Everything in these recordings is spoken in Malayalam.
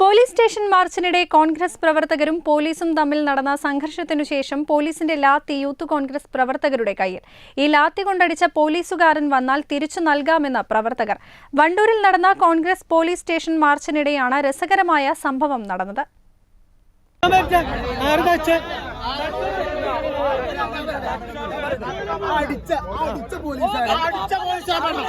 Police station മാർച്ചിനിടെ കോൺഗ്രസ് പ്രവർത്തകരും പോലീസും തമ്മിൽ നടന്ന സംഘർഷത്തിനു ശേഷം പോലീസിന്റെ ലാത്തി യൂത്ത് കോൺഗ്രസ് പ്രവർത്തകരുടെ കയ്യിൽ. ഈ ലാത്തി കൊണ്ടടിച്ച പോലീസുകാരൻ വന്നാൽ തിരിച്ചു നൽകാമെന്ന് പ്രവർത്തകർ. വണ്ടൂരിൽ നടന്ന കോൺഗ്രസ് പോലീസ് സ്റ്റേഷൻ മാർച്ചിനിടെയാണ് രസകരമായ സംഭവം നടന്നത്. അടിച്ച അടിച്ച പോലീസ് അടിച്ച പോലീസ് അടിച്ച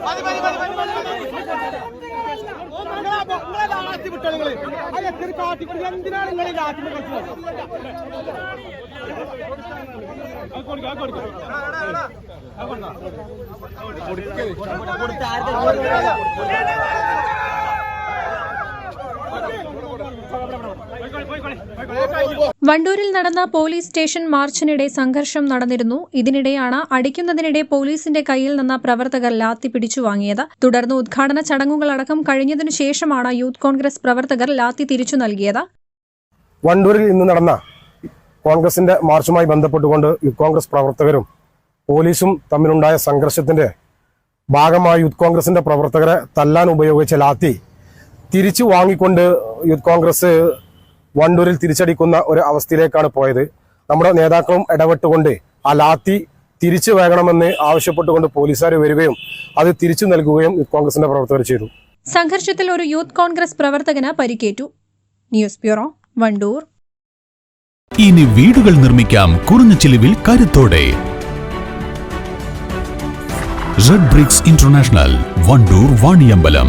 மதி மதி மதி மதி மதி കൊടുത്താണ് ലാത്തി വിട്ടോ നിങ്ങൾ അത് എത്ര കാട്ടിക്കൂടി എന്തിനാണ് നിങ്ങൾ ലാത്തി കളിച്ചത് വണ്ടൂരിൽ നടന്ന പോലീസ് സ്റ്റേഷൻ മാർച്ചിനിടെ സംഘർഷം നടന്നിരുന്നു. ഇതിനിടെയാണ് അടിക്കുന്നതിനിടെ പോലീസിന്റെ കയ്യിൽ നിന്ന് പ്രവർത്തകർ ലാത്തി പിടിച്ചു വാങ്ങിയത്. തുടർന്ന് ഉദ്ഘാടന ചടങ്ങുകളടക്കം കഴിഞ്ഞതിനു ശേഷമാണ് യൂത്ത് കോൺഗ്രസ് പ്രവർത്തകർ ലാത്തി തിരിച്ചു നൽകിയത്. വണ്ടൂരിൽ ഇന്ന് നടന്ന കോൺഗ്രസിന്റെ മാർച്ചുമായി ബന്ധപ്പെട്ടുകൊണ്ട് യൂത്ത് കോൺഗ്രസ് പ്രവർത്തകരും പോലീസും തമ്മിലുണ്ടായ സംഘർഷത്തിന്റെ ഭാഗമായി യൂത്ത് കോൺഗ്രസിന്റെ പ്രവർത്തകരെ തല്ലാൻ ഉപയോഗിച്ച ലാത്തി തിരിച്ചു വാങ്ങിക്കൊണ്ട് യൂത്ത് കോൺഗ്രസ് വണ്ടൂരിൽ തിരിച്ചടിക്കുന്ന ഒരു അവസ്ഥയിലേക്കാണ് പോയത്. നമ്മുടെ നേതാക്കളും ഇടപെട്ടുകൊണ്ട് ആ ലാത്തി തിരിച്ചു വേണമെന്ന് ആവശ്യപ്പെട്ടുകൊണ്ട് പോലീസുകാർ വരികയും അത് തിരിച്ചു നൽകുകയും കോൺഗ്രസിന്റെ പ്രവർത്തകർ ചെയ്തു. സംഘർഷത്തിൽ ഒരു യൂത്ത് കോൺഗ്രസ് പ്രവർത്തകന് പരിക്കേറ്റു. News bureau Wandoor. ഇനി വീടുകൾ നിർമ്മിക്കാം കുറഞ്ഞ ചിലവിൽ കരുത്തോടെ. Red bricks international Wandoor Vaniyambalam.